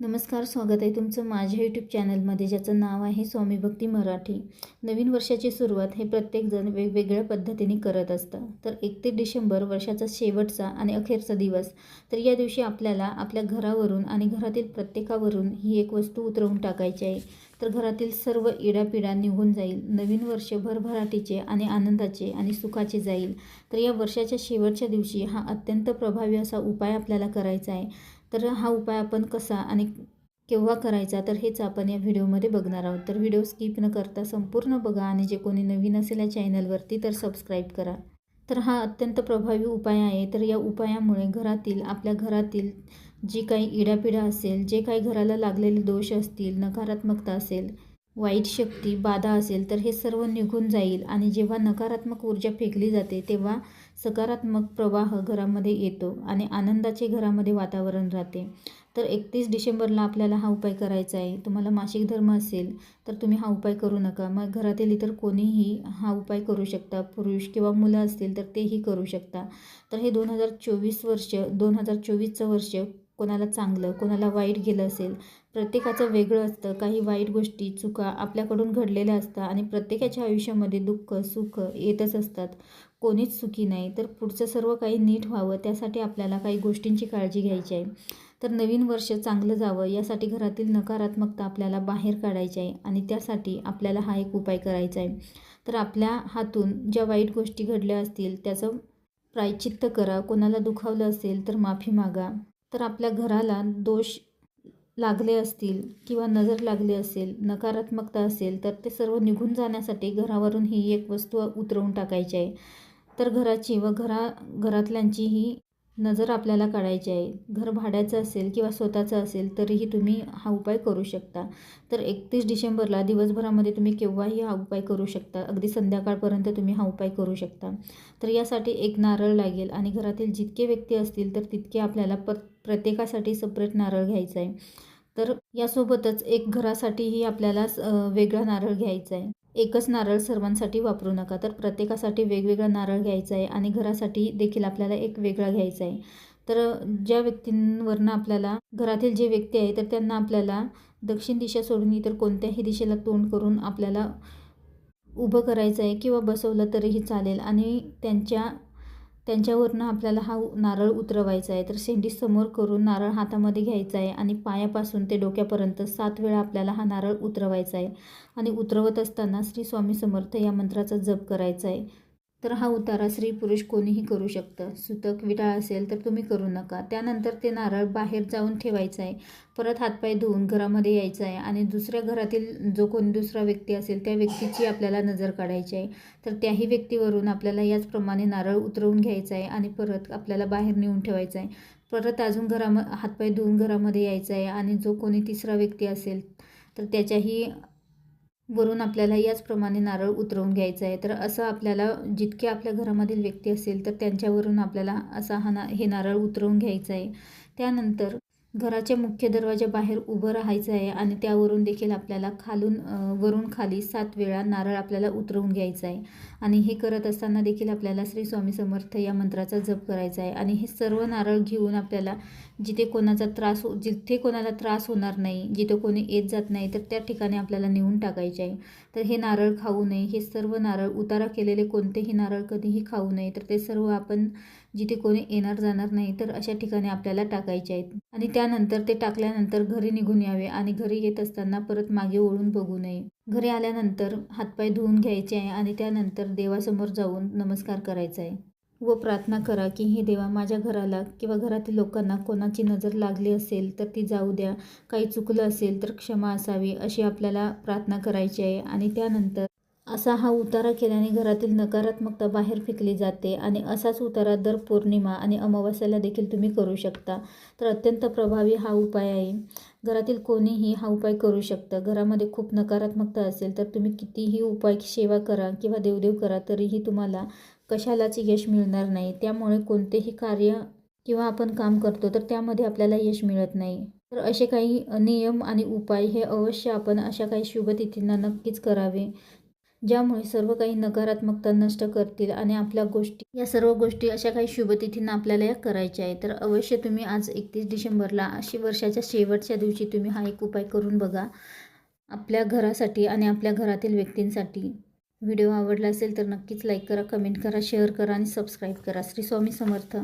नमस्कार स्वागत आहे तुमचं माझ्या यूट्यूब चॅनलमध्ये ज्याचं नाव आहे स्वामी भक्ती मराठी. नवीन वर्षाची सुरुवात हे प्रत्येकजण वेगवेगळ्या पद्धतीने करत असतं. तर एकतीस डिसेंबर वर्षाचा शेवटचा आणि अखेरचा दिवस. तर या दिवशी आपल्याला आपल्या घरावरून आणि घरातील प्रत्येकावरून ही एक वस्तू उतरवून टाकायची आहे. तर घरातील सर्व इडापिडा निघून जाईल. नवीन वर्ष भरभराटीचे आणि आनंदाचे आणि सुखाचे जाईल. तर या वर्षाच्या शेवटच्या दिवशी हा अत्यंत प्रभावी असा उपाय आपल्याला करायचा आहे. तर हा उपाय आपण कसा आणि केव्हा करायचा? तर हेच आपण या व्हिडिओमध्ये बघणार आहोत. तर व्हिडिओ स्किप न करता संपूर्ण बघा आणि जे कोणी नवीन असेल या चॅनलवरती तर सबस्क्राईब करा. तर हा अत्यंत प्रभावी उपाय आहे. तर या उपायामुळे घरातील आपल्या घरातील जी काही इडापिडा असेल जे काही घराला लागलेले दोष असतील नकारात्मकता असेल वाईट शक्ती बाधा असेल तर हे सर्व निघून जाईल आणि जेव्हा नकारात्मक ऊर्जा फेकली जाते तेव्हा सकारात्मक प्रवाह घरामध्ये येतो आणि आनंदाचे घरामध्ये वातावरण राहते. तर एकतीस डिसेंबरला आपल्याला हा उपाय करायचा आहे. तुम्हाला मासिक धर्म असेल तर तुम्ही हा उपाय करू नका. मग घरातील इतर कोणीही हा उपाय करू शकता. पुरुष किंवा मुलं असतील तर तेही करू शकता. तर हे दोन हजार चोवीस वर्ष दोन हजार चोवीसचं वर्ष कोणाला चांगलं कोणाला वाईट गेलं असेल प्रत्येकाचं वेगळं असतं. काही वाईट गोष्टी चुका आपल्याकडून घडलेल्या असतात आणि प्रत्येकाच्या आयुष्यामध्ये दुःख सुख येतच असतात. कोणीच सुखी नाही. तर पुढचं सर्व काही नीट व्हावं त्यासाठी आपल्याला काही गोष्टींची काळजी घ्यायची आहे. तर नवीन वर्ष चांगलं जावं यासाठी घरातील नकारात्मकता आपल्याला बाहेर काढायची आहे आणि त्यासाठी आपल्याला हा एक उपाय करायचा आहे. तर आपल्या हातून ज्या वाईट गोष्टी घडल्या असतील त्याचं प्रायचित्त करा. कोणाला दुखावलं असेल तर माफी मागा. तर आपल्या घराला दोष लागले असतील किंवा नजर लागली असेल नकारात्मकता असेल तर ते सर्व निघून जाण्यासाठी घरावरून ही एक वस्तू उतरवून टाकायची आहे. तर घराची व घरा घरातल्यांची ही नजर आपल्याला काढायची आहे. घर भाड्याचं असेल किंवा स्वतःचं असेल तरीही तुम्ही हा उपाय करू शकता. तर एकतीस डिसेंबरला दिवसभरामध्ये तुम्ही केव्हाही हा उपाय करू शकता. अगदी संध्याकाळपर्यंत तुम्ही हा उपाय करू शकता. तर यासाठी एक नारळ लागेल आणि घरातील जितके व्यक्ती असतील तर तितके आपल्याला पत प्रत्येकासाठी सपरेट नारळ घ्यायचा आहे तर यासोबतच एक घरासाठीही आपल्याला वेगळा नारळ घ्यायचा आहे एकच नारळ सर्वांसाठी वापरू नका तर प्रत्येकासाठी वेगवेगळा नारळ घ्यायचा आहे आणि घरासाठी देखील आपल्याला एक वेगळा घ्यायचा आहे तर ज्या व्यक्तींवरनं आपल्याला घरातील जे व्यक्ती आहे तर त्यांना आपल्याला दक्षिण दिशा सोडून इतर कोणत्याही दिशेला तोंड करून आपल्याला उभं करायचं आहे किंवा बसवलं तरीही चालेल आणि त्यांच्या त्यांच्यावरनं आपल्याला हा नारळ उतरवायचा आहे. तर शेंडी समोर करून नारळ हातामध्ये घ्यायचा आहे आणि पायापासून ते डोक्यापर्यंत सात वेळा आपल्याला हा नारळ उतरवायचा आहे. आणि उतरवत असताना श्री स्वामी समर्थ या मंत्राचा जप करायचा आहे. तर हा उतारा स्त्री पुरुष कोणीही करू शकतं. सुतक विटाळ असेल तर तुम्ही करू नका. त्यानंतर ते नारळ बाहेर जाऊन ठेवायचं आहे. परत हातपाय धुवून घरामध्ये यायचं आहे आणि दुसऱ्या घरातील जो कोणी दुसरा व्यक्ती असेल त्या व्यक्तीची आपल्याला नजर काढायची आहे. तर त्याही व्यक्तीवरून आपल्याला याचप्रमाणे नारळ उतरवून घ्यायचं आहे आणि परत आपल्याला बाहेर नेऊन ठेवायचं आहे. परत अजून घराम हातपाय धुवून घरामध्ये यायचं आहे आणि जो कोणी तिसरा व्यक्ती असेल तर त्याच्याही वरून आपल्याला याचप्रमाणे नारळ उतरवून घ्यायचं आहे. तर असं आपल्याला जितके आपल्या घरामधील व्यक्ती असेल तर त्यांच्यावरून आपल्याला असा हा ना हे नारळ उतरवून घ्यायचं आहे. त्यानंतर घराच्या मुख्य दरवाजाबाहेर उभं राहायचं आहे आणि त्यावरून देखील आपल्याला खालून वरून खाली सात वेळा नारळ आपल्याला उतरवून घ्यायचं आहे. आणि हे करत असताना देखील आपल्याला श्री स्वामी समर्थ या मंत्राचा जप करायचा आहे. आणि हे सर्व नारळ घेऊन आपल्याला जिथे कोणाचा त्रास हो जिथे कोणाला त्रास होणार नाही जिथे कोणी येत जात नाही तर त्या ठिकाणी आपल्याला नेऊन टाकायचे आहे. तर हे नारळ खाऊ नये. हे सर्व नारळ उतारा केलेले कोणतेही नारळ कधीही खाऊ नये. तर ते सर्व आपण जिथे कोणी येणार जाणार नाही तर अशा ठिकाणी आपल्याला टाकायचे आहेत. आणि त्यानंतर ते टाकल्यानंतर घरी निघून यावे आणि घरी येत असताना परत मागे ओळून बघू नये. घरी आल्यानंतर हातपाय धुवून घ्यायचे आहे आणि त्यानंतर देवासमोर जाऊन नमस्कार करायचा आहे. व प्रार्थना करा की हे देवा माझ्या घराला किंवा घरातील लोकांना कोणाची नजर लागली असेल तर ती जाऊ द्या. काही चुकलं असेल तर क्षमा असावी अशी आपल्याला प्रार्थना करायची आहे. आणि त्यानंतर असा हा उतारा केल्याने घरातील नकारात्मकता बाहेर फेकली जाते आणि असाच उतारा दर पौर्णिमा आणि अमावस्याला देखील तुम्ही करू शकता. तर अत्यंत प्रभावी हा उपाय आहे. घरातील कोणीही हा उपाय करू शकतं. घरामध्ये खूप नकारात्मकता असेल तर तुम्ही कितीही उपाय सेवा करा किंवा देवदेव करा तरीही तुम्हाला कशालाच यश मिळणार नाही. त्यामुळे कोणतेही कार्य किंवा आपण काम करतो तर त्यामध्ये आपल्याला यश मिळत नाही. तर असे काही नियम आणि उपाय हे अवश्य आपण अशा काही शुभतिथींना नक्कीच करावे. ज्यामुळे सर्व काही नकारात्मकता नष्ट करतील आणि आपल्या गोष्टी या सर्व गोष्टी अशा काही शुभतिथींना आपल्याला या करायच्या आहे तर अवश्य तुम्ही आज एकतीस डिसेंबरला अशी वर्षाच्या शेवटच्या दिवशी तुम्ही हा एक उपाय करून बघा. आपल्या घरासाठी आणि आपल्या घरातील व्यक्तींसाठी. व्हिडिओ आवडला असेल तर नक्कीच लाईक करा कमेंट करा शेअर करा आणि सबस्क्राईब करा. श्री स्वामी समर्थ.